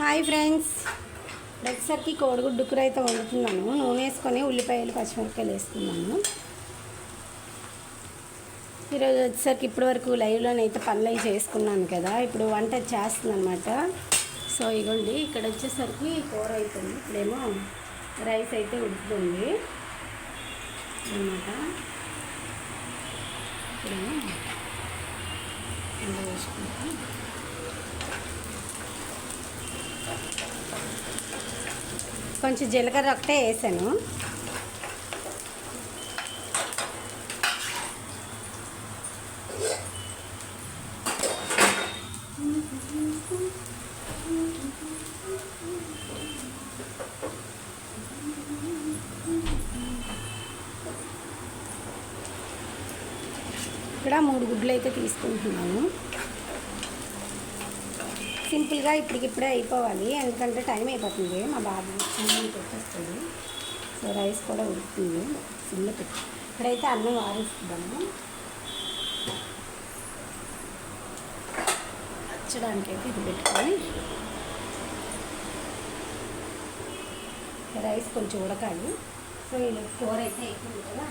Hi friends. ఒకసారికి కోడిగుడ్డు కూర అయితే వండుతున్నాను. నూనె వేసుకొని ఉల్లిపాయలు పచ్చిమిరపకాయలు వేసుకున్నాను. ఈరోజు వచ్చేసరికి ఇప్పటివరకు లైవ్లోనే లైవ్లోనైతే పనులు అవి చేసుకున్నాను కదా. ఇప్పుడు వంట చేస్తుందన్నమాట. సో ఇగోండి ఇక్కడ వచ్చేసరికి కూర అవుతుంది ఇప్పుడేమో రైస్ అయితే ఉడుకుతుంది అనమాట ఇప్పుడేమో వేసుకుంటాం కొంచెం జీలకర్ర ఒకటే వేసాను. ఇక్కడ మూడు గుడ్లు అయితే తీసుకుంటున్నాను. సింపుల్గా ఇప్పటికిప్పుడే అయిపోవాలి. ఎందుకంటే టైం అయిపోతుంది. మా బాబు పెట్టేస్తుంది సో రైస్ కూడా ఉడుకుతుంది సిమ్లో పెట్టి. ఇప్పుడైతే అన్నం వారిస్తున్నాము వచ్చడానికి అయితే ఇది పెట్టుకొని రైస్ కొంచెం ఉడకాలి. సో ఇది కూర అయితే అయిపోయింది కదా.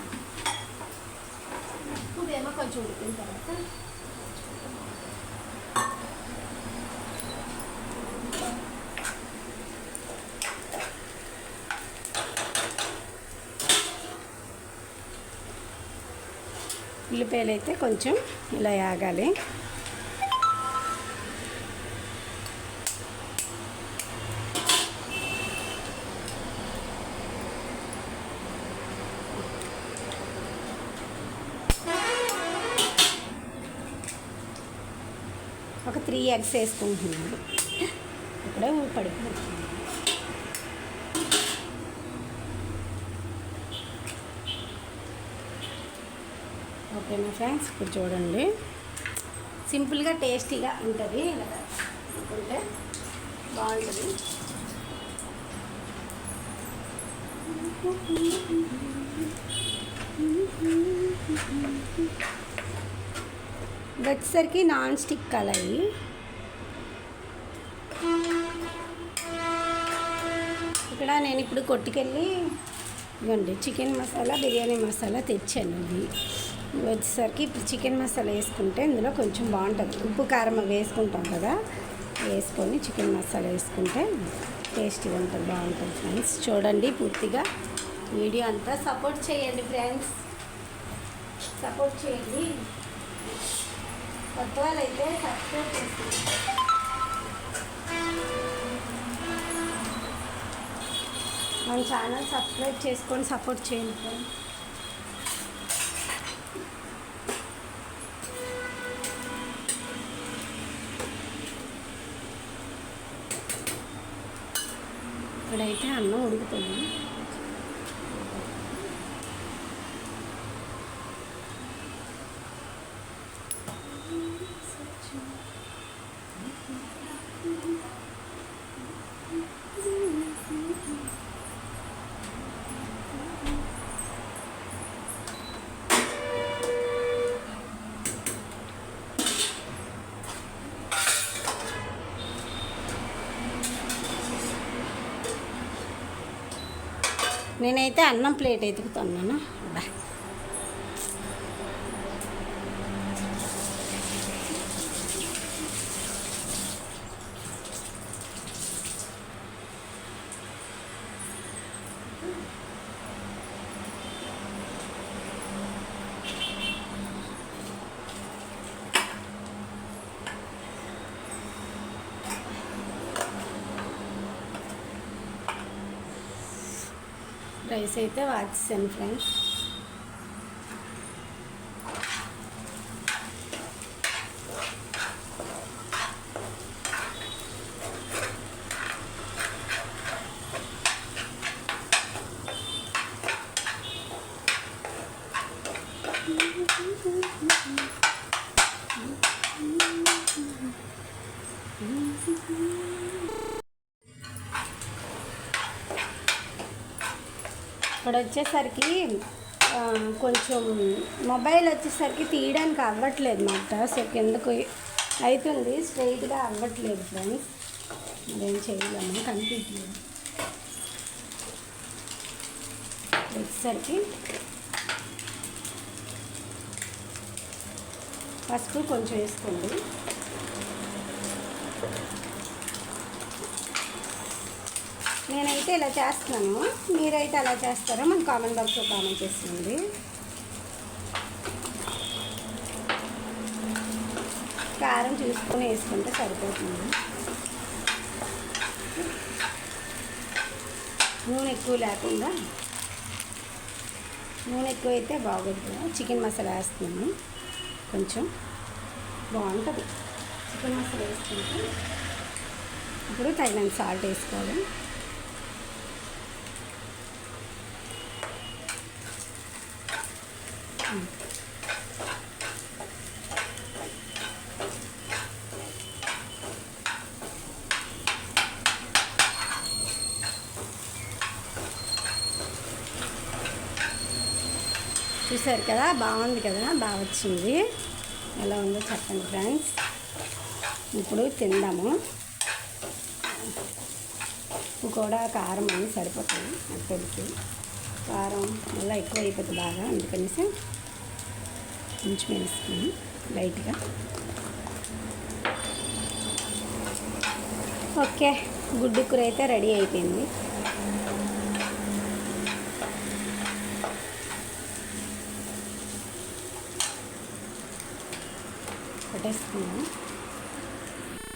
ఇదేమో కొంచెం ఉడికిన తర్వాత ఉల్లిపాయలు అయితే కొంచెం ఇలా ఆగాలి ఒక త్రీ ఎగ్స్ వేసుకుంటున్నాను. ఇప్పుడే పడిపోతుంది ఓకేనా ఫ్రెండ్స్ ఇప్పుడు చూడండి. సింపుల్గా టేస్టీగా ఉంటుంది. అనుకుంటే బాగుంటుంది. వచ్చేసరికి నాన్ స్టిక్ కలయి ఇక్కడ నేను ఇప్పుడు కొట్టుకెళ్ళి ఇవ్వండి చికెన్ మసాలా బిర్యానీ మసాలా తెచ్చాను ఇది. వచ్చేసరికి ఇప్పుడు చికెన్ మసాలా వేసుకుంటే ఇందులో కొంచెం బాగుంటుంది. ఉప్పు కారం వేసుకుంటాం కదా వేసుకొని చికెన్ మసాలా వేసుకుంటే టేస్టీగా ఉంటుంది బాగుంటుంది ఫ్రెండ్స్. చూడండి పూర్తిగా వీడియో అంతా సపోర్ట్ చేయండి ఫ్రెండ్స్. సపోర్ట్ చేయండి. కొత్త వాళ్ళైతే సబ్స్క్రైబ్ చేసుకోండి. మన ఛానల్ సబ్స్క్రైబ్ చేసుకొని సపోర్ట్ చేయండి ఫ్రెండ్స్. ఇక్కడైతే అన్నం ఉడుకుతుంది. నేనైతే అన్నం ప్లేట్ ఎదుగుతున్నాను బాయ్. రైస్ అయితే వాచేసాను ఫ్రెండ్స్. అక్కడ వచ్చేసరికి కొంచెం మొబైల్ వచ్చేసరికి తీయడానికి అవ్వట్లేదు మాట సో కిందకు అవుతుంది స్ట్రైట్గా అవ్వట్లేదు ఫ్రెండ్స్. మరేం చేయలేము కనిపించలేదు. వచ్చేసరికి పసుపు కొంచెం వేసుకోండి. నేనైతే ఇలా చేస్తున్నాను. మీరైతే అలా చేస్తారో మన కామెంట్ బాక్స్లో కామెంట్ చేస్తుంది కారం చూసుకొని వేసుకుంటే సరిపోతుంది. నూనె ఎక్కువ లేకుండా నూనె ఎక్కువ అయితే బాగుంటుంది చికెన్ మసాలా వేస్తున్నాము కొంచెం బాగుంటుంది. చికెన్ మసాలా వేసుకుంటే ఇప్పుడు తగినంత సాల్ట్ వేసుకోవాలి. చూసారు కదా? బాగుంది కదా? బాగా వచ్చింది. ఎలా ఉందో చెప్పండి ఫ్రెండ్స్. ఇప్పుడు తిందాము. ఉప్పు కూడా కారం అని సరిపోతుంది నాకు తెలిసి కారం మళ్ళీ ఎక్కువ అయిపోతుంది బాగా. అందుకనేసి కొంచెం వేసుకుని లైట్గా. ఓకే గుడ్డు కూర అయితే రెడీ అయిపోయింది. పెట్టేసుకున్నాను